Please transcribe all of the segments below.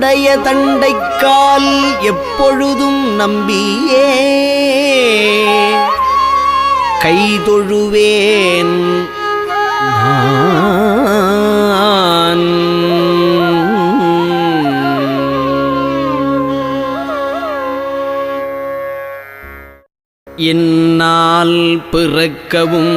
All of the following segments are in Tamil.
நின்னுடைய தண்டைக்கால் எப்பொழுதும் நம்பியே. கை தொழுவேன் என்னால் பிறக்கவும்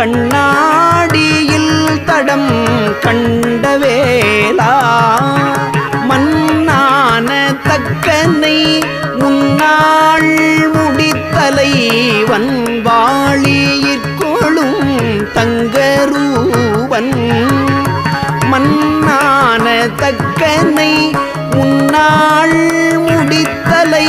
கண்ணாடியில் தடம் கண்ட வேளா மன்னான தக்கனை முன்னாள் முடித்தலை வன்வாளியிற்கொழும் தங்கரூவன். மன்னான தக்கனை முன்னாள் முடித்தலை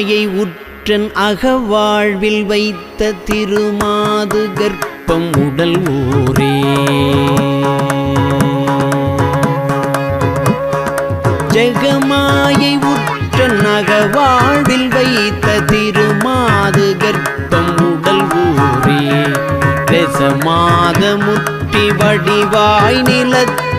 தாயை உற்றன் அகவாழ்வில் வைத்த திருமாது கர்ப்பம் உடல் ஊரே. ஜெகமாயை உற்றன் அகவாழ்வில் வைத்த திருமாது கர்ப்பம் உடல் ஊரே. ரசமாத முற்றி வடிவாய்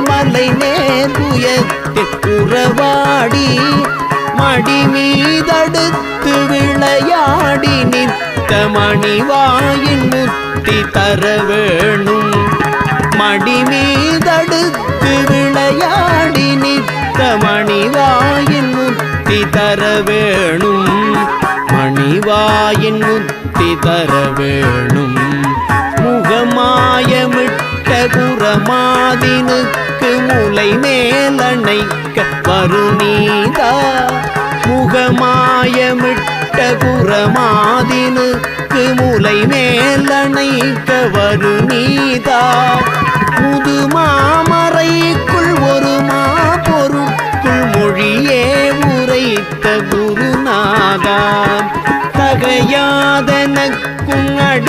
மலை நேர்வுயத்தில் உறவாடி மடி மீதடுத்து விளையாடி நித்த மணிவாயின் முத்தி தர வேணும். மடி மீதடுத்து விளையாடி நித்த மணிவாயின் முத்தி தர வேணும். மணிவாயின் முத்தி தர வேணும். முகமாயமிட்டு குரமாதினுக்கு முலை மேலணைக்க வருநீதா? முகமாயமிட்ட குரமாதினுக்கு முலை மேலணைக்க வருநீதா? முதுமாமறைக்குள் ஒரு மா பொருட்குள் மொழியே உரைத்த குருநாதான் தகையாதனக்கு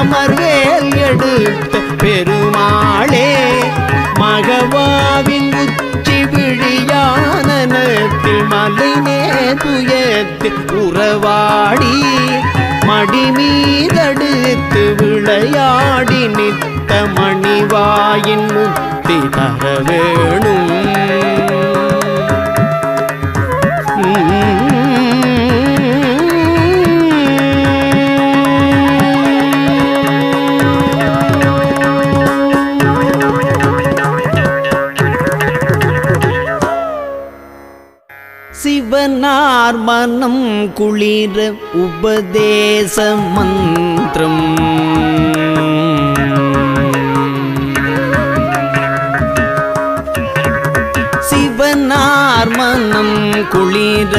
அமர்வேல் எடுத்த பெருமாளே மகவாவின் உச்சி விழியானத்தில் மலை நேதுயத்தில் உறவாடி மடி மீதடுத்து விளையாடி நித்த மணிவாயின் முத்தி தர வேணும். சிவனார் மனம் குளிர உபதேச மந்திரம். சிவனார் மனம் குளிர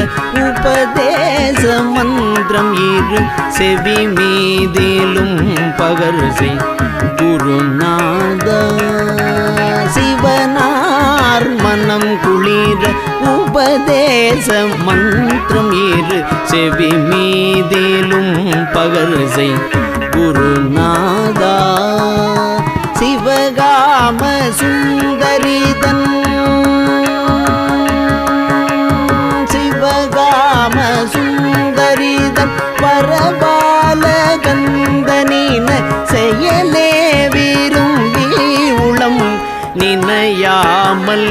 உபதேச மந்திரம். இரு செவி மீதிலும் பகர் செய் குருநாத. சிவனார் மனம் குளிர உபதேச மந்திரம் இரு செவி மீதிலும் பகர்சை குருநாதா சிவகாம சுந்தரிதன். சிவகாம சுந்தரிதன் பரபால கந்தனின செயலே விரும்பி உளம் நினையாமல்.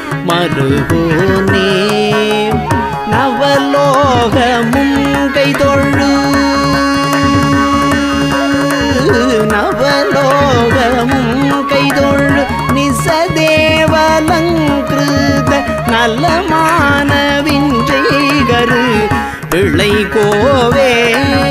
மருகோனே நவலோகமும் கைதொழு. நவலோகமும் கைதொழு. நிசதேவலங்கிருத நலமான விஞ்சைகரு பிள்ளை கோவே.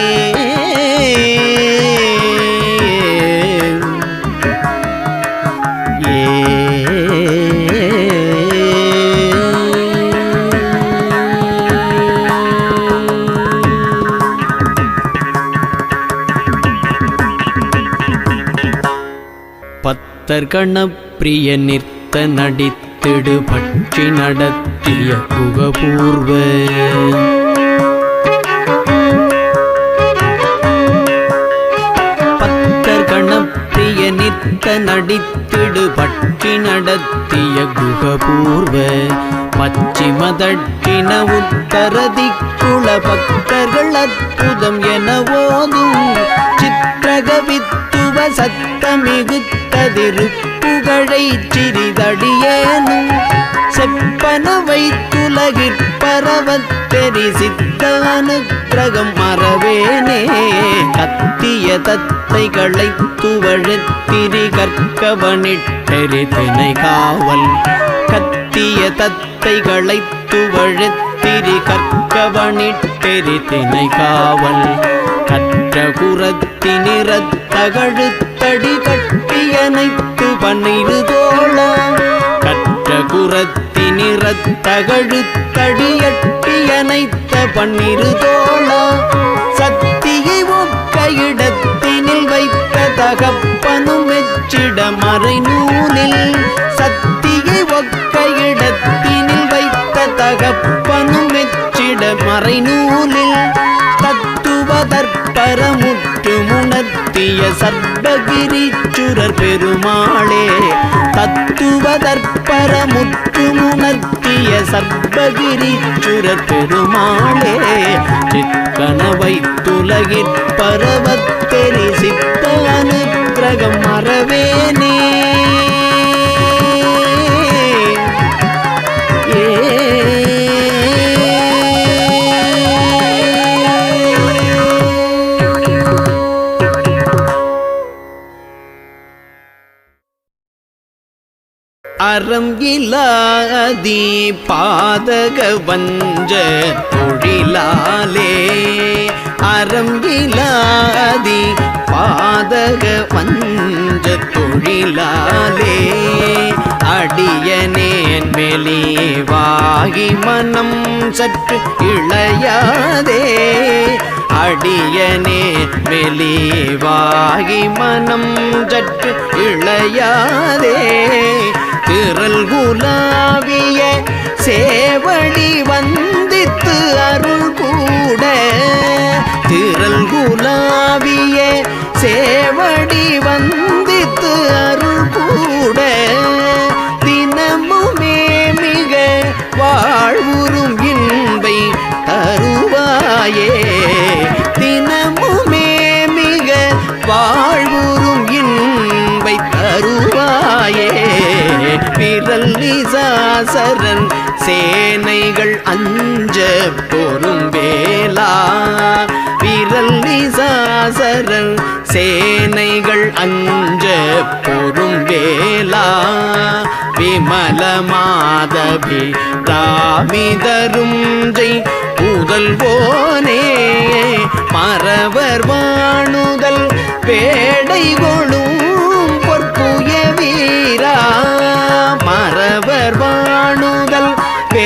பத்தர் கணப்பிரிய நிற்த நடித்திடு பற்றி நடத்திய புகபூர்வ. பத்தர் கணப்பிரிய நடித்திடு பற்றி நடத்திய குகபூர்வ பச்சிமதட்டின உத்தரதிக்குள பக்தர்கள் அற்புதம் என ஓதும். சித்திரகவித்துவ சத்தமிகு சத்தமிகுத்ததிருப்புகழை சிறிதடியேனும் செப்பன வைத்துலகிற்பரவத் தெரி சித்தானுக்கிரகம் மறவேனே. கத்திய தத்தைகளை துவழத்திரி கற்கவனிட்டெறி தினை காவல். கத்திய தத்தைகளை துவழத்திரி கற்கவனிட்டெறி தினை காவல். கற்ற குரத்தினிறத்தகழுத்தடி கையனைத்து பன்னிரு தோழ கற்ற குரத்தி நிறத்தகழுத்தடியட்டியனைத்த பன்னிரு தோழ சத்தியை ஒக்க இடத்தினில் வைத்த தகப்பனும் வெச்சிட மறை நூலில் சத்தியை ஒக்க இடத்தினில் வைத்த தகப்பனும் வெச்சிட மறை நூலில் தத்துவதற்பரமுற்று முணர்த்திய சர்வகிரிச்சுரர் பெருமாளே தத்துவதற்பரமுற்று முணர்த்திய சர்வகிரிச்சுரர் பெருமாளே சிக்கனவை துலகிற் பரவத்தெரி சித்த அனுக்கிரகம் அறம் பாதக வஞ்ச தொழிலாலே. அறம் பாதக வஞ்ச தொழிலாலே. அடியனேன் வெளிவாகி மனம் சற்று இளையாதே. அடியனே வெளிவாகி மனம் சற்று இளையாதே. திரள் குலாவிய சேவடி வந்தித்து அருள் கூட. திரள் குலாவிய சேவடி வந்தித்து அருள் கூட. தினமுமே மிக வாழ்வுறும் இன்பை தருவாயே. சேரல் நிசாசரன். சேனைகள் அஞ்ச பொறும் வேலா விரல் நிசாசரன். சேனைகள் அஞ்ச பொறும் வேலா விமல மாதவி ராமிதரும் ஜெய். புதல்வோனே மறவர் வாணுதல் பேடை கொளும் மறவர் வாணுதல் பே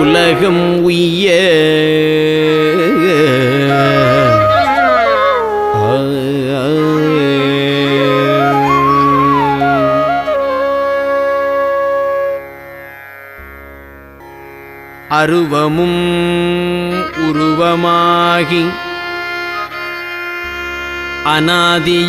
உலகம் உய்ய. அருவமும் உருவமாகி அனாதியாய்.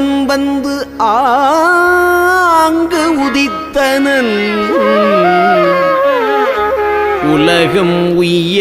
திருமுருகன் வந்து ஆங்கு உதித்தனன். உலகம் உய்ய